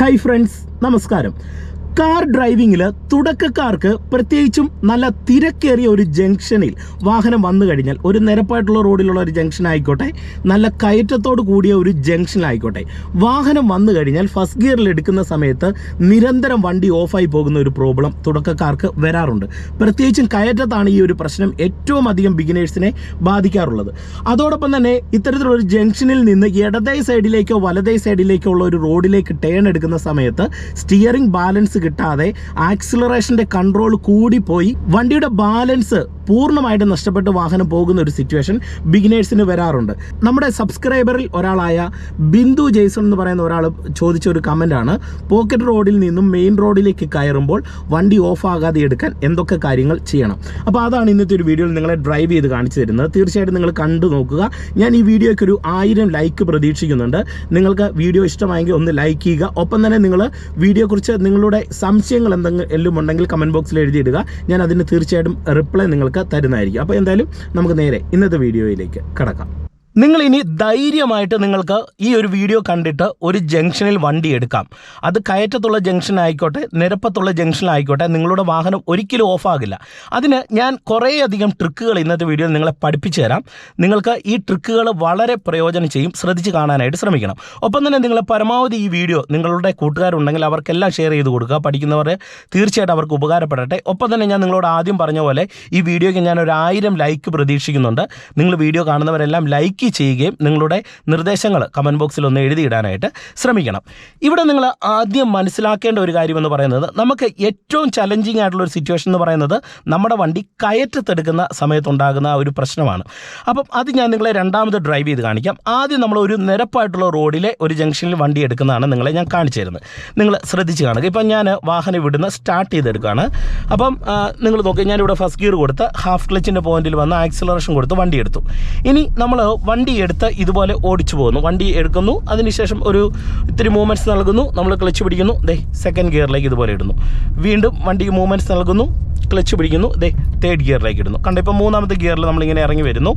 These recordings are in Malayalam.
ഹായ് ഫ്രണ്ട്സ് നമസ്കാരം. കാർ ഡ്രൈവിങ്ങിൽ തുടക്കക്കാർക്ക് പ്രത്യേകിച്ചും നല്ല തിരക്കേറിയ ഒരു ജംഗ്ഷനിൽ വാഹനം വന്നു കഴിഞ്ഞാൽ ഒരു നിരപ്പായിട്ടുള്ള റോഡിലുള്ള ഒരു ജംഗ്ഷൻ ആയിക്കോട്ടെ നല്ല കയറ്റത്തോട് കൂടിയ ഒരു ജംഗ്ഷൻ ആയിക്കോട്ടെ വാഹനം വന്നു കഴിഞ്ഞാൽ ഫസ്റ്റ് ഗിയറിൽ എടുക്കുന്ന സമയത്ത് നിരന്തരം വണ്ടി ഓഫായി പോകുന്ന ഒരു പ്രോബ്ലം തുടക്കക്കാർക്ക് വരാറുണ്ട്. പ്രത്യേകിച്ചും കയറ്റത്താണ് ഈ ഒരു പ്രശ്നം ഏറ്റവും അധികം ബിഗിനേഴ്സിനെ ബാധിക്കാറുള്ളത്. അതോടൊപ്പം തന്നെ ഇത്തരത്തിലുള്ള ഒരു ജംഗ്ഷനിൽ നിന്ന് ഇടതേ സൈഡിലേക്കോ വലതേ സൈഡിലേക്കോ ഉള്ള ഒരു റോഡിലേക്ക് ടേൺ എടുക്കുന്ന സമയത്ത് സ്റ്റിയറിംഗ് ബാലൻസ് കിട്ടാതെ ആക്സിലറേഷന്റെ കൺട്രോൾ കൂടിപ്പോയി. വണ്ടിയുടെ ബാലൻസ് പൂർണമായിട്ട് നഷ്ടപ്പെട്ട് വാഹനം പോകുന്ന ഒരു സിറ്റുവേഷൻ ബിഗിനേഴ്സിന് വരാറുണ്ട്. നമ്മുടെ സബ്സ്ക്രൈബറിൽ ഒരാളായ ബിന്ദു ജെയ്സൺ എന്ന് പറയുന്ന ഒരാൾ ചോദിച്ച ഒരു കമന്റാണ് പോക്കറ്റ് റോഡിൽ നിന്നും മെയിൻ റോഡിലേക്ക് കയറുമ്പോൾ വണ്ടി ഓഫ് ആകാതെ എടുക്കാൻ എന്തൊക്കെ കാര്യങ്ങൾ ചെയ്യണം? അപ്പോൾ അതാണ് ഇന്നത്തെ ഒരു വീഡിയോയിൽ നിങ്ങളെ ഡ്രൈവ് ചെയ്ത് കാണിച്ചു തരുന്നത്. തീർച്ചയായിട്ടും നിങ്ങൾ കണ്ടു നോക്കുക. ഞാൻ ഈ വീഡിയോയ്ക്ക് ഒരു ആയിരം ലൈക്ക് പ്രതീക്ഷിക്കുന്നുണ്ട്. നിങ്ങൾക്ക് വീഡിയോ ഇഷ്ടമായെങ്കിൽ ഒന്ന് ലൈക്ക് ചെയ്യുക. ഒപ്പം തന്നെ നിങ്ങൾ വീഡിയോയെക്കുറിച്ച് നിങ്ങളുടെ സംശയങ്ങൾ എന്തെങ്കിലും ഉണ്ടെങ്കിൽ കമന്റ് ബോക്സിൽ എഴുതിയിടുക. ഞാൻ അതിന് തീർച്ചയായിട്ടും റിപ്ലൈ നിങ്ങൾക്ക് തരുന്നതായിരിക്കും. അപ്പോൾ എന്തായാലും നമുക്ക് നേരെ ഇന്നത്തെ വീഡിയോയിലേക്ക് കടക്കാം. നിങ്ങൾ ഇനി ധൈര്യമായിട്ട് നിങ്ങൾക്ക് ഈ ഒരു വീഡിയോ കണ്ടിട്ട് ഒരു ജംഗ്ഷനിൽ വണ്ടി എടുക്കാം. അത് കയറ്റത്തുള്ള ജംഗ്ഷൻ ആയിക്കോട്ടെ നിരപ്പത്തുള്ള ജംഗ്ഷൻ ആയിക്കോട്ടെ നിങ്ങളുടെ വാഹനം ഒരിക്കലും ഓഫാകില്ല അതിന് ഞാൻ കുറേയധികം ട്രിക്കുകൾ ഇന്നത്തെ വീഡിയോയിൽ നിങ്ങളെ പഠിപ്പിച്ചു തരാം. നിങ്ങൾക്ക് ഈ ട്രിക്കുകൾ വളരെ പ്രയോജനം ചെയ്യും. ശ്രദ്ധിച്ച് കാണാനായിട്ട് ശ്രമിക്കണം. ഒപ്പം തന്നെ നിങ്ങൾ പരമാവധി ഈ വീഡിയോ നിങ്ങളുടെ കൂട്ടുകാരുണ്ടെങ്കിൽ അവർക്കെല്ലാം ഷെയർ ചെയ്ത് കൊടുക്കുക. പഠിക്കുന്നവർ തീർച്ചയായിട്ടും അവർക്ക് ഉപകാരപ്പെടട്ടെ. ഒപ്പം തന്നെ ഞാൻ നിങ്ങളോട് ആദ്യം പറഞ്ഞ പോലെ ഈ വീഡിയോയ്ക്ക് ഞാൻ ഒരു ആയിരം ലൈക്ക് പ്രതീക്ഷിക്കുന്നുണ്ട്. നിങ്ങൾ വീഡിയോ കാണുന്നവരെല്ലാം ലൈക്ക് ചെയ്യുകയും നിങ്ങളുടെ നിർദ്ദേശങ്ങൾ കമന്റ് ബോക്സിൽ ഒന്ന് എഴുതിയിടാനായിട്ട് ശ്രമിക്കണം. ഇവിടെ നിങ്ങൾ ആദ്യം മനസ്സിലാക്കേണ്ട ഒരു കാര്യമെന്ന് പറയുന്നത് നമുക്ക് ഏറ്റവും ചലഞ്ചിങ് ആയിട്ടുള്ള ഒരു സിറ്റുവേഷൻ എന്ന് പറയുന്നത് നമ്മുടെ വണ്ടി കയറ്റത്തെടുക്കുന്ന സമയത്തുണ്ടാകുന്ന ഒരു പ്രശ്നമാണ്. അപ്പം അത് ഞാൻ നിങ്ങളെ രണ്ടാമത് ഡ്രൈവ് ചെയ്ത് കാണിക്കാം. ആദ്യം നമ്മൾ ഒരു നിരപ്പായിട്ടുള്ള റോഡിലെ ഒരു ജംഗ്ഷനിൽ വണ്ടി എടുക്കുന്നതാണ് നിങ്ങളെ ഞാൻ കാണിച്ചു തരുന്നത്. നിങ്ങൾ ശ്രദ്ധിച്ച് കാണുക. ഇപ്പം ഞാൻ വാഹനം ഇവിടുന്ന് സ്റ്റാർട്ട് ചെയ്തെടുക്കുകയാണ്. അപ്പം നിങ്ങൾ നോക്കുക ഞാനിവിടെ ഫസ്റ്റ് ഗിയർ കൊടുത്ത് ഹാഫ് ക്ലച്ചിന്റെ പോയിന്റിൽ വന്ന് ആക്സിലറേഷൻ കൊടുത്ത് വണ്ടി എടുത്തു. ഇനി നമ്മൾ വണ്ടി എടുത്ത് ഇതുപോലെ ഓടിച്ചു പോകുന്നു. വണ്ടി എടുക്കുന്നു. അതിനുശേഷം ഒരു ഇത്തിരി മൂവ്മെന്റ്സ് നൽകുന്നു. നമ്മൾ ക്ലച്ച് പിടിക്കുന്നു. ദേ സെക്കൻഡ് ഗിയറിലേക്ക് ഇതുപോലെ ഇടുന്നു. വീണ്ടും വണ്ടിക്ക് മൂവ്മെന്റ്സ് നൽകുന്നു. ക്ലച്ച് പിടിക്കുന്നു. ദേ തേർഡ് ഗിയറിലേക്ക് ഇടുന്നു. കണ്ടോ ഇപ്പോൾ മൂന്നാമത്തെ ഗിയറിൽ നമ്മളിങ്ങനെ ഇറങ്ങി വരുന്നു.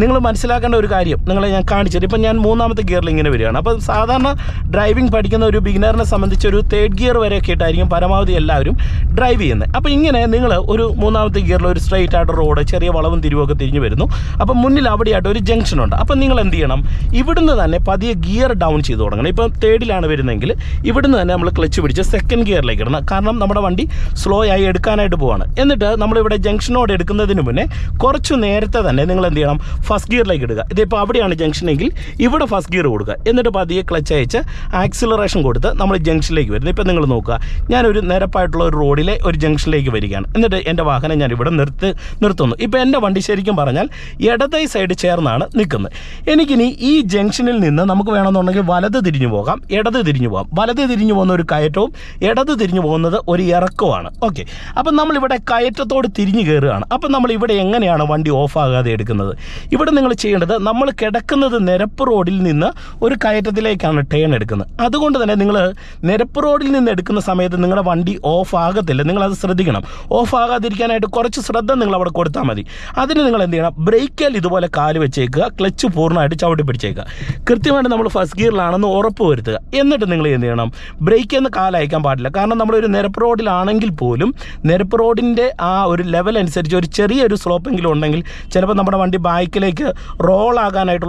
നിങ്ങൾ മനസ്സിലാക്കേണ്ട ഒരു കാര്യം നിങ്ങളെ ഞാൻ കാണിച്ചത് ഇപ്പം ഞാൻ മൂന്നാമത്തെ ഗിയറിൽ ഇങ്ങനെ വരികയാണ്. അപ്പോൾ സാധാരണ ഡ്രൈവിംഗ് പഠിക്കുന്ന ഒരു ബിഗിനറിനെ സംബന്ധിച്ച് ഒരു തേർഡ് ഗിയർ വരെയൊക്കെ ആയിട്ടായിരിക്കും പരമാവധി എല്ലാവരും ഡ്രൈവ് ചെയ്യുന്നത്. അപ്പോൾ ഇങ്ങനെ നിങ്ങൾ ഒരു മൂന്നാമത്തെ ഗിയറിൽ ഒരു സ്ട്രെയിറ്റ് ആയിട്ട് റോഡ് ചെറിയ വളവും തിരിവൊക്കെ തിരിഞ്ഞു വരുന്നു. അപ്പോൾ മുന്നിൽ അവിടെയായിട്ട് ഒരു ജംഗ്ഷൻ ഉണ്ട്. അപ്പം നിങ്ങൾ എന്ത് ചെയ്യണം? ഇവിടുന്ന് തന്നെ പതിയെ ഗിയർ ഡൗൺ ചെയ്ത് തുടങ്ങണം. ഇപ്പം തേർഡിലാണ് വരുന്നതെങ്കിൽ ഇവിടുന്ന് തന്നെ നമ്മൾ ക്ലച്ച് പിടിച്ച് സെക്കൻഡ് ഗിയറിലേക്ക് ഇടണം. കാരണം നമ്മുടെ വണ്ടി സ്ലോ ആയി എടുക്കാനായിട്ട് പോവാണ്. എന്നിട്ട് നമ്മളിവിടെ ജംഗ്ഷനോട് എടുക്കുന്നതിന് മുന്നേ കുറച്ച് നേരത്തെ തന്നെ നിങ്ങൾ എന്ത് ചെയ്യണം? ഫസ്റ്റ് ഗിയറിലേക്ക് ഇടുക. ഇതിപ്പോൾ അവിടെയാണ് ജംഗ്ഷനെങ്കിൽ ഇവിടെ ഫസ്റ്റ് ഗിയർ കൊടുക്കുക. എന്നിട്ട് പതിയെ ക്ലച്ച് അയച്ച് ആക്സിലറേഷൻ കൊടുത്ത് നമ്മൾ ജംഗ്ഷനിലേക്ക് വരുന്നത്. ഇപ്പം നിങ്ങൾ നോക്കുക. ഞാനൊരു നിരപ്പായിട്ടുള്ള ഒരു റോഡിലെ ഒരു ജംഗ്ഷനിലേക്ക് വരികയാണ്. എന്നിട്ട് എന്റെ വാഹനം ഞാൻ ഇവിടെ നിർത്ത് നിർത്തുന്നു. ഇപ്പോൾ എന്റെ വണ്ടി ശരിക്കും പറഞ്ഞാൽ ഇടതൈ സൈഡ് ചേർന്നാണ് നിൽക്കുന്നത്. എനിക്കിനി ഈ ജംഗ്ഷനിൽ നിന്ന് നമുക്ക് വേണമെന്നുണ്ടെങ്കിൽ വലത് തിരിഞ്ഞു പോകാം. ഇടത് തിരിഞ്ഞു പോകാം. വലത് തിരിഞ്ഞു പോകുന്ന ഒരു കയറ്റവും ഇടത് തിരിഞ്ഞു പോകുന്നത് ഒരു ഇറക്കവുമാണ്. ഓക്കെ. അപ്പം നമ്മളിവിടെ കയറ്റത്തോട് തിരിഞ്ഞു കയറുകയാണ്. അപ്പം നമ്മൾ ഇവിടെ എങ്ങനെയാണ് വണ്ടി ഓഫാകാതെ എടുക്കുന്നത്? ഇവിടെ നിങ്ങൾ ചെയ്യേണ്ടത് നമ്മൾ കിടക്കുന്നത് നിരപ്പ് റോഡിൽ നിന്ന് ഒരു കയറ്റത്തിലേക്കാണ് ടേൺ എടുക്കുന്നത്. അതുകൊണ്ട് തന്നെ നിങ്ങൾ നിരപ്പ് റോഡിൽ നിന്ന് എടുക്കുന്ന സമയത്ത് നിങ്ങളുടെ വണ്ടി ഓഫ് ആകത്തില്ല. നിങ്ങളത് ശ്രദ്ധിക്കണം. ഓഫ് ആകാതിരിക്കാനായിട്ട് കുറച്ച് ശ്രദ്ധ നിങ്ങൾ അവിടെ കൊടുത്താൽ മതി. അതിന് നിങ്ങൾ എന്ത് ചെയ്യണം? ബ്രേക്കിൽ ഇതുപോലെ കാൽ വെച്ചേക്കുക. ക്ലച്ച് പൂർണമായിട്ട് ചവിട്ടി പിടിച്ചേക്കുക. കൃത്യമായിട്ട് നമ്മൾ ഫസ്റ്റ് ഗിയറിലാണെന്ന് ഉറപ്പ് വരുത്തുക. എന്നിട്ട് നിങ്ങൾ എന്ത് ചെയ്യണം? ബ്രേക്ക് എന്ന് കാലയക്കാൻ പാടില്ല. കാരണം നമ്മളൊരു നിരപ്പ് റോഡിലാണെങ്കിൽ പോലും നിരപ്പ് റോഡിന്റെ ആ ഒരു ലെവൽ അനുസരിച്ച് ഒരു ചെറിയൊരു സ്ലോപ്പെങ്കിലും ഉണ്ടെങ്കിൽ ചിലപ്പോൾ നമ്മുടെ വണ്ടി ബാക്കിലേക്ക്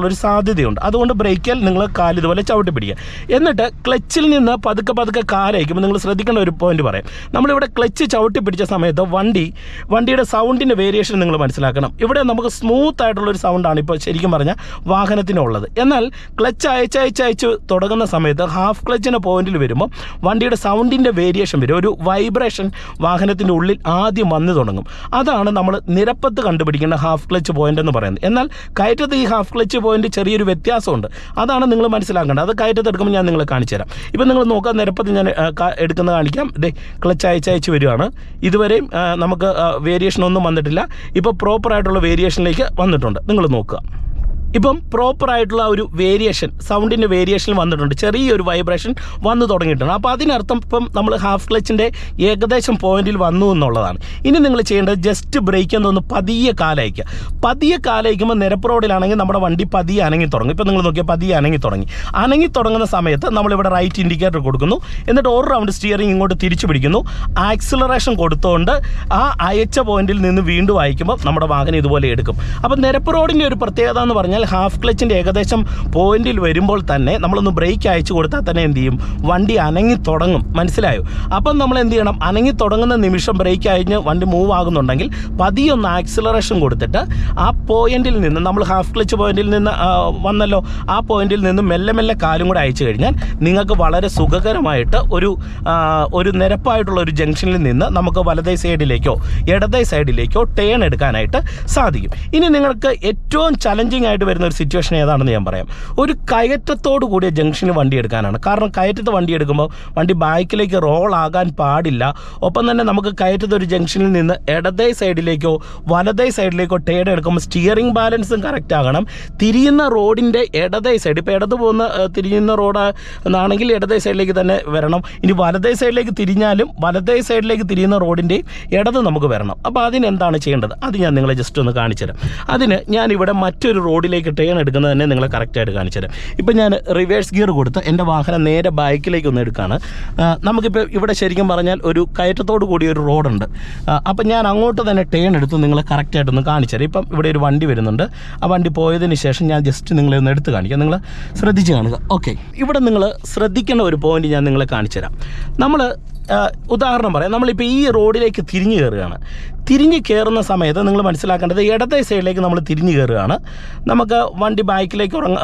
ഒരു സാധ്യതയുണ്ട്. അതുകൊണ്ട് ബ്രേക്കിൽ നിങ്ങൾ കാൽ ഇതുപോലെ ചവിട്ടി പിടിക്കുക. എന്നിട്ട് ക്ലച്ചിൽ നിന്ന് പതുക്കെ പതുക്കെ കാലയക്കുമ്പോൾ നിങ്ങൾ ശ്രദ്ധിക്കേണ്ട ഒരു പോയിന്റ് പറയാം. നമ്മളിവിടെ ക്ലച്ച് ചവിട്ടി പിടിച്ച സമയത്ത് വണ്ടി വണ്ടിയുടെ സൗണ്ടിന്റെ വേരിയേഷൻ നിങ്ങൾ മനസ്സിലാക്കണം. ഇവിടെ നമുക്ക് സ്മൂത്ത് ആയിട്ടുള്ളൊരു സൗണ്ടാണ് ഇപ്പോൾ ശരിക്കും പറഞ്ഞാൽ വാഹനത്തിനുള്ളത്. എന്നാൽ ക്ലച്ച് അയച്ച് അയച്ച് അയച്ച് തുടങ്ങുന്ന സമയത്ത് ഹാഫ് ക്ലച്ചിന്റെ പോയിന്റിൽ വരുമ്പോൾ വണ്ടിയുടെ സൗണ്ടിന്റെ വേരിയേഷൻ വരും. ഒരു വൈബ്രേഷൻ വാഹനത്തിന്റെ ഉള്ളിൽ ആദ്യം വന്നു തുടങ്ങും. അതാണ് നമ്മൾ നിരപ്പത്ത് കണ്ടുപിടിക്കേണ്ട ഹാഫ് ക്ലച്ച് പോയിന്റ് എന്ന് പറയുന്നത്. എന്നാൽ കയറ്റത്ത് ഈ ഹാഫ് ക്ലച്ച് പോയിന്റ് ചെറിയൊരു വ്യത്യാസമുണ്ട്. അതാണ് നിങ്ങൾ മനസ്സിലാക്കേണ്ടത്. അത് കയറ്റത്ത് എടുക്കുമ്പോൾ ഞാൻ നിങ്ങളെ കാണിച്ചു തരാം. ഇപ്പം നിങ്ങൾ നോക്കാൻ നിരപ്പത്ത് ഞാൻ എടുക്കുന്നത് കാണിക്കാം. ഇതേ ക്ലച്ച് അയച്ച് അയച്ച് വരികയാണ്. ഇതുവരെയും നമുക്ക് വേരിയേഷൻ ഒന്നും വന്നിട്ടില്ല. ഇപ്പോൾ പ്രോപ്പറായിട്ടുള്ള വേരിയേഷനിലേക്ക് വന്നിട്ടുണ്ട്. നിങ്ങൾ നോക്കുക. ഇപ്പം പ്രോപ്പർ ആയിട്ടുള്ള ഒരു വേരിയേഷൻ സൗണ്ടിന്റെ വേരിയേഷൻ വന്നിട്ടുണ്ട്. ചെറിയൊരു വൈബ്രേഷൻ വന്നു തുടങ്ങിയിട്ടുണ്ട്. അപ്പോൾ അതിനർത്ഥം ഇപ്പം നമ്മൾ ഹാഫ് ക്ലച്ചിന്റെ ഏകദേശം പോയിന്റിൽ വന്നു എന്നുള്ളതാണ്. ഇനി നിങ്ങൾ ചെയ്യേണ്ടത് ജസ്റ്റ് ബ്രേക്ക് എന്നൊന്ന് പതിയെ കാലയക്കുക പതിയെ കാലയക്കുമ്പോൾ നിരപ്പ് റോഡിലാണെങ്കിൽ നമ്മുടെ വണ്ടി പതിയെ അനങ്ങി തുടങ്ങും. ഇപ്പം നിങ്ങൾ നോക്കിയാൽ പതിയെ അനങ്ങി തുടങ്ങി. അനങ്ങി തുടങ്ങുന്ന സമയത്ത് നമ്മളിവിടെ റൈറ്റ് ഇൻഡിക്കേറ്റർ കൊടുക്കുന്നു. എന്നിട്ട് ഒരു റൗണ്ട് സ്റ്റിയറിംഗ് ഇങ്ങോട്ട് തിരിച്ചു പിടിക്കുന്നു. ആക്സിലറേഷൻ കൊടുത്തുകൊണ്ട് ആ അയച്ച പോയിന്റിൽ നിന്ന് വീണ്ടും അയക്കുമ്പോൾ നമ്മുടെ വാഹനം ഇതുപോലെ എടുക്കും. അപ്പം നിരപ്പ് റോഡിന്റെ ഒരു പ്രത്യേകത എന്ന് പറഞ്ഞാൽ ഹാഫ് ക്ലച്ചിന്റെ ഏകദേശം പോയിന്റിൽ വരുമ്പോൾ തന്നെ നമ്മളൊന്ന് ബ്രേക്ക് അയച്ചു കൊടുത്താൽ തന്നെ എന്ത് ചെയ്യും? വണ്ടി അനങ്ങി തുടങ്ങും. മനസ്സിലായോ? അപ്പം നമ്മൾ എന്ത് ചെയ്യണം? അനങ്ങി തുടങ്ങുന്ന നിമിഷം ബ്രേക്ക് അയഞ്ഞ് വണ്ടി മൂവ് ആകുന്നുണ്ടെങ്കിൽ പതിയൊന്ന് ആക്സിലറേഷൻ കൊടുത്തിട്ട് ആ പോയിന്റിൽ നിന്ന് നമ്മൾ ഹാഫ് ക്ലച്ച് പോയിന്റിൽ നിന്ന് വന്നല്ലോ. ആ പോയിന്റിൽ നിന്ന് മെല്ലെ മെല്ലെ കാലും കൂടെ അയച്ചു കഴിഞ്ഞാൽ നിങ്ങൾക്ക് വളരെ സുഖകരമായിട്ട് ഒരു ഒരു നിരപ്പായിട്ടുള്ള ഒരു ജംഗ്ഷനിൽ നിന്ന് നമുക്ക് വലതേ സൈഡിലേക്കോ ഇടതേ സൈഡിലേക്കോ ടേൺ എടുക്കാനായിട്ട് സാധിക്കും. ഇനി നിങ്ങൾക്ക് ഏറ്റവും ചലഞ്ചിങ് ആയിട്ട് വരുന്ന ഒരു സിറ്റുവേഷൻ ഏതാണെന്ന് ഞാൻ പറയാം. ഒരു കയറ്റത്തോട് കൂടിയ ജംഗ്ഷനിൽ വണ്ടി എടുക്കാനാണ്. കാരണം കയറ്റത്ത് വണ്ടി എടുക്കുമ്പോൾ വണ്ടി ബാക്കിലേക്ക് റോൾ ആകാൻ പാടില്ല. ഒപ്പം തന്നെ നമുക്ക് കയറ്റത്ത് ഒരു ജംഗ്ഷനിൽ നിന്ന് ഇടതേ സൈഡിലേക്കോ വലതേ സൈഡിലേക്കോ ടേഡ് എടുക്കുമ്പോൾ സ്റ്റിയറിംഗ് ബാലൻസും കറക്റ്റ് ആകണം. തിരിയുന്ന റോഡിന്റെ ഇടതേ സൈഡ് ഇപ്പോൾ ഇടത് പോകുന്ന തിരിയുന്ന റോഡ് എന്നാണെങ്കിൽ ഇടതേ സൈഡിലേക്ക് തന്നെ വരണം. ഇനി വലതേ സൈഡിലേക്ക് തിരിഞ്ഞാലും വലതേ സൈഡിലേക്ക് തിരിയുന്ന റോഡിന്റെയും ഇടത് നമുക്ക് വരണം. അപ്പോൾ അതിനെന്താണ് ചെയ്യേണ്ടത്? അത് ഞാൻ നിങ്ങളെ ജസ്റ്റ് ഒന്ന് കാണിച്ചു തരാം അതിന് ഞാനിവിടെ മറ്റൊരു റോഡിലേക്ക് ടേൺ എടുക്കുന്നത് തന്നെ നിങ്ങളെ കറക്റ്റായിട്ട് കാണിച്ചു തരാം. ഇപ്പം ഞാൻ റിവേഴ്സ് ഗിയർ കൊടുത്ത് എന്റെ വാഹനം നേരെ ബൈക്കിലേക്ക് ഒന്ന് എടുക്കുകയാണ് നമുക്കിപ്പോൾ ഇവിടെ ശരിക്കും പറഞ്ഞാൽ ഒരു കയറ്റത്തോട് കൂടിയ ഒരു റോഡുണ്ട് അപ്പം ഞാൻ അങ്ങോട്ട് തന്നെ ടേൺ എടുത്ത് നിങ്ങളെ കറക്റ്റായിട്ടൊന്ന് കാണിച്ചു തരാം. ഇപ്പം ഇവിടെ ഒരു വണ്ടി വരുന്നുണ്ട്. ആ വണ്ടി പോയതിന് ശേഷം ഞാൻ ജസ്റ്റ് നിങ്ങളെ ഒന്ന് എടുത്ത് കാണിക്കാം. നിങ്ങൾ ശ്രദ്ധിച്ച് കാണുക. ഓക്കെ ഇവിടെ നിങ്ങൾ ശ്രദ്ധിക്കേണ്ട ഒരു പോയിന്റ് ഞാൻ നിങ്ങളെ കാണിച്ചു തരാം. നമ്മൾ ഉദാഹരണം പറയാം. നമ്മളിപ്പോൾ ഈ റോഡിലേക്ക് തിരിഞ്ഞു കയറുകയാണ്. തിരിഞ്ഞ് കയറുന്ന സമയത്ത് നിങ്ങൾ മനസ്സിലാക്കേണ്ടത് ഇടത്തെ സൈഡിലേക്ക് നമ്മൾ തിരിഞ്ഞു കയറുകയാണ് നമുക്ക് വണ്ടി ബൈക്കിലേക്ക് ഉറങ്ങ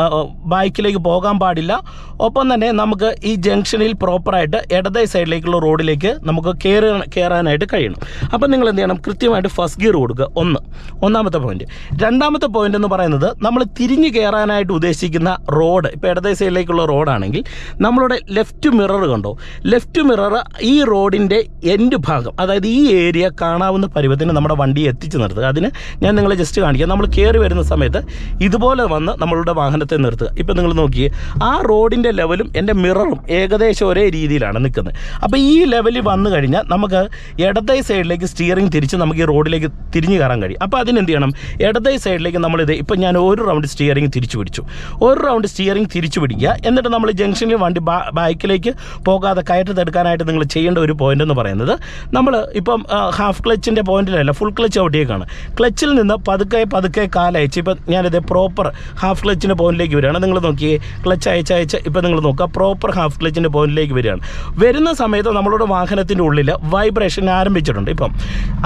ബൈക്കിലേക്ക് പോകാൻ പാടില്ല. ഒപ്പം തന്നെ നമുക്ക് ഈ ജംഗ്ഷനിൽ പ്രോപ്പറായിട്ട് ഇടത്തെ സൈഡിലേക്കുള്ള റോഡിലേക്ക് നമുക്ക് കയറി കയറാനായിട്ട് കഴിയണം. അപ്പം നിങ്ങൾ എന്ത് ചെയ്യണം? കൃത്യമായിട്ട് ഫസ്റ്റ് ഗിയർ കൊടുക്കുക. ഒന്ന്. ഒന്നാമത്തെ പോയിന്റ് രണ്ടാമത്തെ പോയിന്റ് എന്ന് പറയുന്നത് നമ്മൾ തിരിഞ്ഞു കയറാനായിട്ട് ഉദ്ദേശിക്കുന്ന റോഡ് ഇപ്പോൾ ഇടത്തെ സൈഡിലേക്കുള്ള റോഡാണെങ്കിൽ നമ്മളുടെ ലെഫ്റ്റ് മിറർ കണ്ടോ? ലെഫ്റ്റ് മിറർ ഈ റോഡിന്റെ എൻഡ് ഭാഗം അതായത് ഈ ഏരിയ കാണാവുന്ന പരുവത്തിന് നമ്മുടെ വണ്ടി എത്തിച്ച് നിർത്തുക അതിന് ഞാൻ നിങ്ങളെ ജസ്റ്റ് കാണിക്കാം. നമ്മൾ കയറി വരുന്ന സമയത്ത് ഇതുപോലെ വന്ന് നമ്മളുടെ വാഹനത്തെ നിർത്തുക ഇപ്പം നിങ്ങൾ നോക്കിയേ ആ റോഡിന്റെ ലെവലും എന്റെ മിററും ഏകദേശം ഒരേ രീതിയിലാണ് നിൽക്കുന്നത്. അപ്പോൾ ഈ ലെവലിൽ വന്നു കഴിഞ്ഞാൽ നമുക്ക് ഇടതൈ സൈഡിലേക്ക് സ്റ്റിയറിംഗ് തിരിച്ച് നമുക്ക് ഈ റോഡിലേക്ക് തിരിഞ്ഞു കയറാൻ കഴിയും. അപ്പോൾ അതിനെന്ത് ചെയ്യണം? ഇടതൈ സൈഡിലേക്ക് നമ്മളിത് ഇപ്പം ഞാൻ ഒരു റൗണ്ട് സ്റ്റിയറിംഗ് തിരിച്ചു പിടിച്ചു. ഒരു റൗണ്ട് സ്റ്റിയറിംഗ് തിരിച്ചു പിടിക്കുക. എന്നിട്ട് നമ്മൾ ജംഗ്ഷനിൽ വണ്ടി ബാക്കിലേക്ക് പോകാതെ കയറ്റത്തെടുക്കാനായിട്ട് നിങ്ങൾ ചെയ്യേണ്ട ഒരു പോയിന്റ് എന്ന് പറയുന്നത് നമ്മൾ ഇപ്പം ഹാഫ് ക്ലച്ചിന്റെ പോയിന്റിലല്ല ഫുൾ ക്ലച്ച് ഔട്ടിയേക്കാണ് ക്ലച്ചിൽ നിന്ന് പതുക്കെ പതുക്കെ കാലയച്ച് ഇപ്പം ഞാനിത് പ്രോപ്പർ ഹാഫ് ക്ലച്ചിന്റെ പോയിന്റിലേക്ക് വരികയാണ്. നിങ്ങൾ നോക്കിയേ ക്ലച്ച് അയച്ച് അയച്ച് ഇപ്പം നിങ്ങൾ നോക്കുക പ്രോപ്പർ ഹാഫ് ക്ലച്ചിന്റെ പോയിന്റിലേക്ക് വരികയാണ്. വരുന്ന സമയത്ത് നമ്മളുടെ വാഹനത്തിന്റെ ഉള്ളിൽ വൈബ്രേഷൻ ആരംഭിച്ചിട്ടുണ്ട് ഇപ്പം.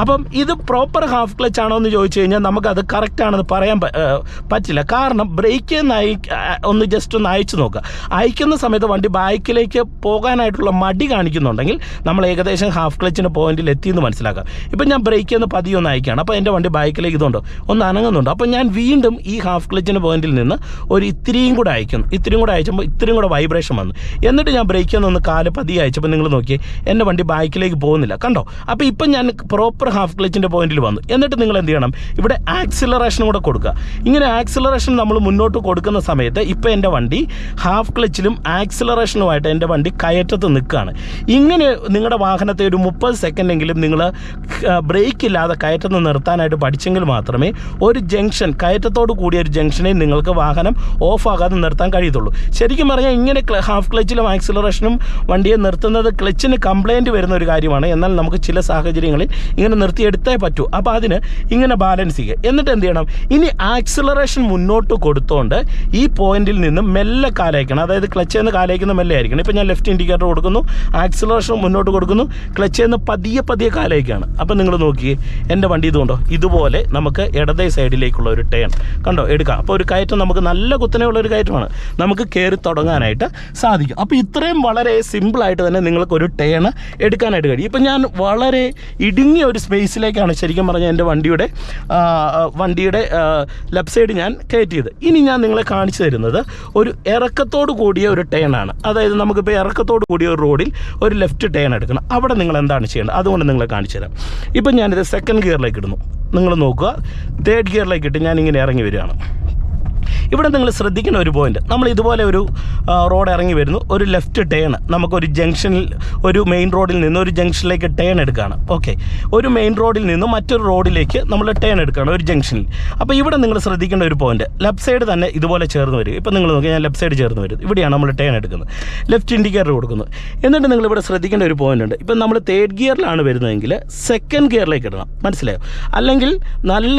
അപ്പം ഇത് പ്രോപ്പർ ഹാഫ് ക്ലച്ച് ആണോ എന്ന് ചോദിച്ചു കഴിഞ്ഞാൽ നമുക്കത് കറക്റ്റ് ആണെന്ന് പറയാൻ പറ്റില്ല. കാരണം ബ്രേക്ക് ഒന്ന് ജസ്റ്റ് ഒന്ന് അയച്ചു നോക്കുക. അയക്കുന്ന സമയത്ത് വണ്ടി ബൈക്കിലേക്ക് പോകാനായിട്ടുള്ള മടി കാണിക്കുന്നുണ്ടെങ്കിൽ നമ്മൾ ഏകദേശം ഹാഫ് ക്ലച്ചിന്റെ പോയിന്റിൽ എത്തിയെന്ന് മനസ്സിലാക്കാം ഇപ്പം ഞാൻ ബ്രേക്ക് ഒന്ന് പതിയെ ഒന്ന് അയക്കുകയാണ് അപ്പോൾ എന്റെ വണ്ടി ബൈക്കിലേക്ക് ഇതുണ്ട്. ഒന്ന് അനങ്ങുന്നുണ്ട്. അപ്പോൾ ഞാൻ വീണ്ടും ഈ ഹാഫ് ക്ലച്ചിന്റെ പോയിന്റിൽ നിന്ന് ഒരു ഇത്രയും കൂടെ അയക്കുന്നു. ഇത്രയും കൂടെ അയച്ചപ്പോൾ ഇത്രയും കൂടെ വൈബ്രേഷൻ വന്നു. എന്നിട്ട് ഞാൻ ബ്രേക്ക് ഒന്ന് കാൽ പതി അയച്ചപ്പോൾ നിങ്ങൾ നോക്കി എന്റെ വണ്ടി ബൈക്കിലേക്ക് പോകുന്നില്ല. കണ്ടോ? അപ്പോൾ ഇപ്പം ഞാൻ പ്രോപ്പർ ഹാഫ് ക്ലച്ചിന്റെ പോയിന്റിൽ വന്നു. എന്നിട്ട് നിങ്ങൾ എന്ത് ചെയ്യണം? ഇവിടെ ആക്സിലറേഷൻ കൂടെ കൊടുക്കുക. ഇങ്ങനെ ആക്സിലറേഷൻ നമ്മൾ മുന്നോട്ട് കൊടുക്കുന്ന സമയത്ത് ഇപ്പോൾ എന്റെ വണ്ടി ഹാഫ് ക്ലച്ചിലും ആക്സിലറേഷനുമായിട്ട് എന്റെ വണ്ടി കയറ്റത്ത് നിൽക്കുകയാണ്. ഇങ്ങനെ നിങ്ങളുടെ വാഹനത്തെ ഒരു മുപ്പത് സെക്കൻഡെങ്കിലും നിങ്ങൾ ബ്രേക്ക് ഇല്ലാതെ കയറ്റം നിർത്താനായിട്ട് പഠിച്ചെങ്കിൽ മാത്രമേ ഒരു ജംഗ്ഷൻ കയറ്റത്തോട് കൂടിയ ഒരു ജംഗ്ഷനിൽ നിങ്ങൾക്ക് വാഹനം ഓഫാകാതെ നിർത്താൻ കഴിയത്തുള്ളൂ. ശരിക്കും പറഞ്ഞാൽ ഇങ്ങനെ ഹാഫ് ക്ലച്ചിലും ആക്സിലറേഷനും വണ്ടിയെ നിർത്തുന്നത് ക്ലച്ചിന് കംപ്ലൈന്റ് വരുന്ന ഒരു കാര്യമാണ്. എന്നാൽ നമുക്ക് ചില സാഹചര്യങ്ങളിൽ ഇങ്ങനെ നിർത്തിയെടുത്തേ പറ്റൂ. അപ്പോൾ അതിന് ഇങ്ങനെ ബാലൻസ് ചെയ്യുക. എന്നിട്ട് എന്ത് ചെയ്യണം? ഇനി ആക്സിലറേഷൻ മുന്നോട്ട് കൊടുത്തുകൊണ്ട് ഈ പോയിന്റിൽ നിന്ന് മെല്ലെ കാലയക്കണം അതായത് ക്ലച്ചിൽ നിന്ന് കാലയക്കുന്ന മെല്ലെ ആയിരിക്കണം. ഇപ്പോൾ ഞാൻ ലെഫ്റ്റ് ഇൻഡിക്കേറ്റർ കൊടുക്കുന്നു. ആക്സിലറേഷൻ മുന്നോട്ട് കൊടുക്കുന്നു. ക്ലച്ചിൽ നിന്ന് പതിയെ പതിയെ കാലയക്കാണ് അപ്പം നിങ്ങൾ നോക്കിയേ എന്റെ വണ്ടി ഇതുകൊണ്ടോ? ഇതുപോലെ നമുക്ക് ഇടതേ സൈഡിലേക്കുള്ള ഒരു ടേൺ. കണ്ടോ? എടുക്കാം. അപ്പോൾ ഒരു കയറ്റം നമുക്ക് നല്ല കുത്തനെയുള്ള ഒരു കയറ്റമാണ്. നമുക്ക് കയറി തുടങ്ങാനായിട്ട് സാധിക്കും. അപ്പോൾ ഇത്രയും വളരെ സിമ്പിളായിട്ട് തന്നെ നിങ്ങൾക്ക് ഒരു ടേൺ എടുക്കാനായിട്ട് കഴിയും. ഇപ്പം ഞാൻ വളരെ ഇടുങ്ങിയ ഒരു സ്പേസിലേക്കാണ് ശരിക്കും പറഞ്ഞാൽ എന്റെ വണ്ടിയുടെ വണ്ടിയുടെ ലെഫ്റ്റ് സൈഡ് ഞാൻ കയറ്റിയത്. ഇനി ഞാൻ നിങ്ങളെ കാണിച്ചു തരുന്നത് ഒരു ഇറക്കത്തോട് കൂടിയ ഒരു ടേൺ ആണ്. അതായത് നമുക്കിപ്പോൾ ഇറക്കത്തോട് കൂടിയ ഒരു റോഡിൽ ഒരു ലെഫ്റ്റ് ടേൺ എടുക്കണം. അവിടെ നിങ്ങൾ എന്താണ് ചെയ്യേണ്ടത്? അതുകൊണ്ട് നിങ്ങളെ കാണിച്ചു തരാം. ഇപ്പം ഞാനിത് സെക്കൻഡ് ഗിയറിലേക്ക് ഇടുന്നു. നിങ്ങൾ നോക്കുക. തേർഡ് ഗിയറിലേക്ക് ഇട്ട് ഞാൻ ഇങ്ങനെ ഇറങ്ങി വരികയാണ്. ഇവിടെ നിങ്ങൾ ശ്രദ്ധിക്കേണ്ട ഒരു പോയിന്റ് നമ്മൾ ഇതുപോലെ ഒരു റോഡ് ഇറങ്ങി വരുന്നു. ഒരു ലെഫ്റ്റ് ടേൺ നമുക്കൊരു ജംഗ്ഷനിൽ ഒരു മെയിൻ റോഡിൽ നിന്ന് ഒരു ജംഗ്ഷനിലേക്ക് ടേൺ എടുക്കുകയാണ്. ഓക്കെ ഒരു മെയിൻ റോഡിൽ നിന്ന് മറ്റൊരു റോഡിലേക്ക് നമ്മൾ ടേൺ എടുക്കുകയാണ് ഒരു ജംഗ്ഷനിൽ അപ്പോൾ ഇവിടെ നിങ്ങൾ ശ്രദ്ധിക്കേണ്ട ഒരു പോയിന്റ് ലെഫ്റ്റ് സൈഡ് തന്നെ ഇതുപോലെ ചേർന്ന് വരും. ഇപ്പം നിങ്ങൾ നോക്കി ഞാൻ ലെഫ്റ്റ് സൈഡ് ചേർന്ന് വരും. ഇവിടെയാണ് നമ്മൾ ടേൺ എടുക്കുന്നത്. ലെഫ്റ്റ് ഇൻഡിക്കേറ്റർ കൊടുക്കുന്നത് എന്നിട്ട് നിങ്ങൾ ഇവിടെ ശ്രദ്ധിക്കേണ്ട ഒരു പോയിന്റ് ഉണ്ട്. ഇപ്പം നമ്മൾ തേർഡ് ഗിയറിലാണ് വരുന്നതെങ്കിൽ സെക്കൻഡ് ഗിയറിലേക്ക് ഇടണം. മനസ്സിലായോ? അല്ലെങ്കിൽ നല്ല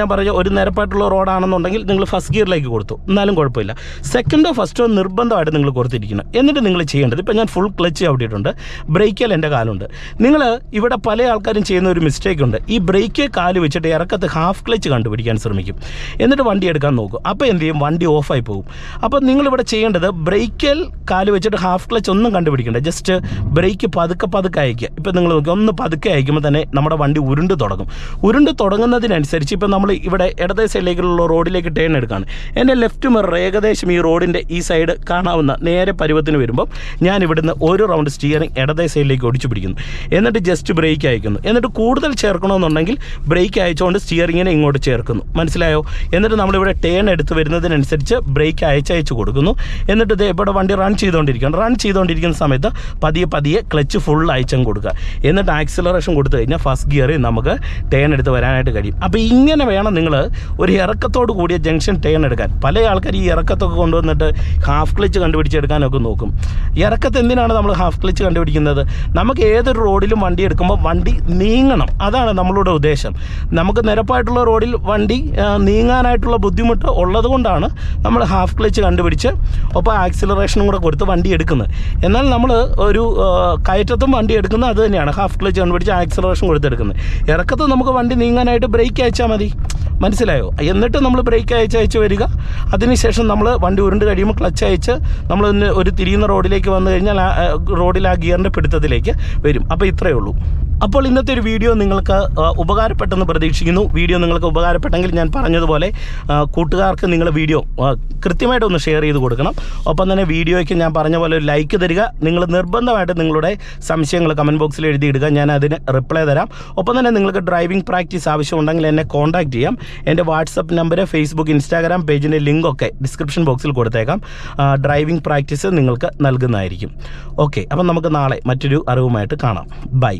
ഞാൻ പറഞ്ഞ ഒരു നിരപ്പായിട്ടുള്ള റോഡാണെന്നുണ്ടെങ്കിൽ നിങ്ങൾ ഫസ്റ്റ് ഗിയറിലേക്ക് കൊടുത്തു. എന്നാലും കുഴപ്പമില്ല. സെക്കൻഡോ ഫസ്റ്റോ നിർബന്ധമായിട്ട് നിങ്ങൾ കൊടുത്തിരിക്കണം. എന്നിട്ട് നിങ്ങൾ ചെയ്യേണ്ടത് ഇപ്പം ഞാൻ ഫുൾ ക്ലച്ച് ചവിട്ടിയിട്ടുണ്ട് ബ്രേക്കിൽ എന്റെ കാലുണ്ട്. നിങ്ങൾ ഇവിടെ പല ആൾക്കാരും ചെയ്യുന്ന ഒരു മിസ്റ്റേക്ക് ഉണ്ട്. ഈ ബ്രേക്ക് കാൽ വെച്ചിട്ട് ഇറക്കത്ത് ഹാഫ് ക്ലച്ച് കണ്ടുപിടിക്കാൻ ശ്രമിക്കും. എന്നിട്ട് വണ്ടി എടുക്കാൻ നോക്കും. അപ്പോൾ എന്ത് ചെയ്യും? വണ്ടി ഓഫായി പോകും. അപ്പോൾ നിങ്ങളിവിടെ ചെയ്യേണ്ടത് ബ്രേക്കിൽ കാൽ വെച്ചിട്ട് ഹാഫ് ക്ലച്ച് ഒന്നും കണ്ടുപിടിക്കണ്ട. ജസ്റ്റ് ബ്രേക്ക് പതുക്കെ പതുക്കെ അയക്കുക ഇപ്പം നിങ്ങൾ നോക്കി ഒന്ന് പതുക്കെ അയക്കുമ്പോൾ തന്നെ നമ്മുടെ വണ്ടി ഉരുണ്ട് തുടങ്ങും. ഉരുണ്ട് തുടങ്ങുന്നതിനനുസരിച്ച് ഇപ്പം നമ്മൾ ഇവിടെ ഇടതേ സൈഡിലേക്കുള്ള റോഡിലേക്ക് ടേൺ എടുക്കുകയാണ് എന്റെ ലെഫ്റ്റ് മിറർ ഏകദേശം ഈ റോഡിന്റെ ഈ സൈഡ് കാണാവുന്ന നേരെ പരുവത്തിന് വരുമ്പോൾ ഞാൻ ഇവിടുന്ന് ഒരു റൗണ്ട് സ്റ്റിയറിംഗ് ഇടതേ സൈഡിലേക്ക് ഒടിച്ചു പിടിക്കുന്നു. എന്നിട്ട് ജസ്റ്റ് ബ്രേക്ക് അയക്കുന്നു. എന്നിട്ട് കൂടുതൽ ചേർക്കണമെന്നുണ്ടെങ്കിൽ ബ്രേക്ക് അയച്ചുകൊണ്ട് സ്റ്റിയറിങ്ങിനെ ഇങ്ങോട്ട് ചേർക്കുന്നു. മനസ്സിലായോ? എന്നിട്ട് നമ്മളിവിടെ ടേൺ എടുത്ത് വരുന്നതിനനുസരിച്ച് ബ്രേക്ക് അയച്ചയച്ച് കൊടുക്കുന്നു. എന്നിട്ട് ഇത് ഇവിടെ വണ്ടി റൺ ചെയ്തുകൊണ്ടിരിക്കുകയാണ് റൺ ചെയ്തുകൊണ്ടിരിക്കുന്ന സമയത്ത് പതിയെ പതിയെ ക്ലച്ച് ഫുൾ അയച്ചും കൊടുക്കുക. എന്നിട്ട് ആക്സിലറേഷൻ കൊടുത്തു കഴിഞ്ഞാൽ ഫസ്റ്റ് ഗിയറിൽ നമുക്ക് ടേൺ എടുത്ത് വരാനായിട്ട് കഴിയും. അപ്പോൾ ഇങ്ങനെ വേണം നിങ്ങൾ ഒരു ഇറക്കത്തോട് കൂടിയ ജംഗ്ഷൻ ടേൺ എടുക്കാൻ. പല ആൾക്കാർ ഈ ഇറക്കത്തൊക്കെ കൊണ്ടുവന്നിട്ട് ഹാഫ് ക്ലിച്ച് കണ്ടുപിടിച്ചെടുക്കാനൊക്കെ നോക്കും. ഇറക്കത്ത് എന്തിനാണ് നമ്മൾ ഹാഫ് ക്ലിച്ച് കണ്ടുപിടിക്കുന്നത്? നമുക്ക് ഏതൊരു റോഡിലും വണ്ടി എടുക്കുമ്പോൾ വണ്ടി നീങ്ങണം. അതാണ് നമ്മളുടെ ഉദ്ദേശം. നമുക്ക് നിരപ്പായിട്ടുള്ള റോഡിൽ വണ്ടി നീങ്ങാനായിട്ടുള്ള ബുദ്ധിമുട്ട് ഉള്ളത് കൊണ്ടാണ് നമ്മൾ ഹാഫ് ക്ലിച്ച് കണ്ടുപിടിച്ച് ഒപ്പം ആക്സിലറേഷനും കൂടെ കൊടുത്ത് വണ്ടി എടുക്കുന്നത്. എന്നാൽ നമ്മൾ ഒരു കയറ്റത്തും വണ്ടി എടുക്കുന്നത് അത് തന്നെയാണ്. ഹാഫ് ക്ലിച്ച് കണ്ടുപിടിച്ച് ആക്സിലറേഷൻ കൊടുത്തെടുക്കുന്നത് ഇറക്കത്ത് നമുക്ക് വണ്ടി നീങ്ങാനായിട്ട് ബ്രേക്ക് അയച്ചാൽ മതി. മനസ്സിലായോ? എന്നിട്ട് നമ്മൾ ബ്രേക്ക് അയച്ച് അയച്ച് വരിക. അതിനുശേഷം നമ്മൾ വണ്ടി ഉരുണ്ട് കഴിയുമ്പോൾ ക്ലച്ച് അയച്ച് നമ്മൾ ഒരു തിരിയുന്ന റോഡിലേക്ക് വന്നു കഴിഞ്ഞാൽ റോഡിൽ ആ ഗിയറിന്റെ പിടുത്തത്തിലേക്ക് വരും. അപ്പോൾ ഇത്രയേ ഉള്ളൂ. അപ്പോൾ ഇന്നത്തെ ഒരു വീഡിയോ നിങ്ങൾക്ക് ഉപകാരപ്പെട്ടെന്ന് പ്രതീക്ഷിക്കുന്നു. വീഡിയോ നിങ്ങൾക്ക് ഉപകാരപ്പെട്ടെങ്കിൽ ഞാൻ പറഞ്ഞതുപോലെ കൂട്ടുകാർക്ക് നിങ്ങൾ വീഡിയോ കൃത്യമായിട്ട് ഒന്ന് ഷെയർ ചെയ്ത് കൊടുക്കണം. ഒപ്പം തന്നെ വീഡിയോയ്ക്ക് ഞാൻ പറഞ്ഞ പോലെ ഒരു ലൈക്ക് തരിക. നിങ്ങൾ നിർബന്ധമായിട്ട് നിങ്ങളുടെ സംശയങ്ങൾ കമന്റ് ബോക്സിൽ എഴുതിയിടുക. ഞാൻ അതിന് റിപ്ലൈ തരാം. ഒപ്പം തന്നെ നിങ്ങൾക്ക് ഡ്രൈവിംഗ് പ്രാക്ടീസ് ആവശ്യമുണ്ടെങ്കിൽ എന്നെ കോൺടാക്ട് ചെയ്യാം. എന്റെ വാട്സപ്പ് നമ്പർ ഫേസ്ബുക്ക് ഇൻസ്റ്റാഗ്രാം പേജിന്റെ ലിങ്കൊക്കെ ഡിസ്ക്രിപ്ഷൻ ബോക്സിൽ കൊടുത്തേക്കാം. ഡ്രൈവിംഗ് പ്രാക്ടീസ് നിങ്ങൾക്ക് നൽകുന്നതായിരിക്കും. ഓക്കെ അപ്പം നമുക്ക് നാളെ മറ്റൊരു അറിവുമായിട്ട് കാണാം. ബൈ.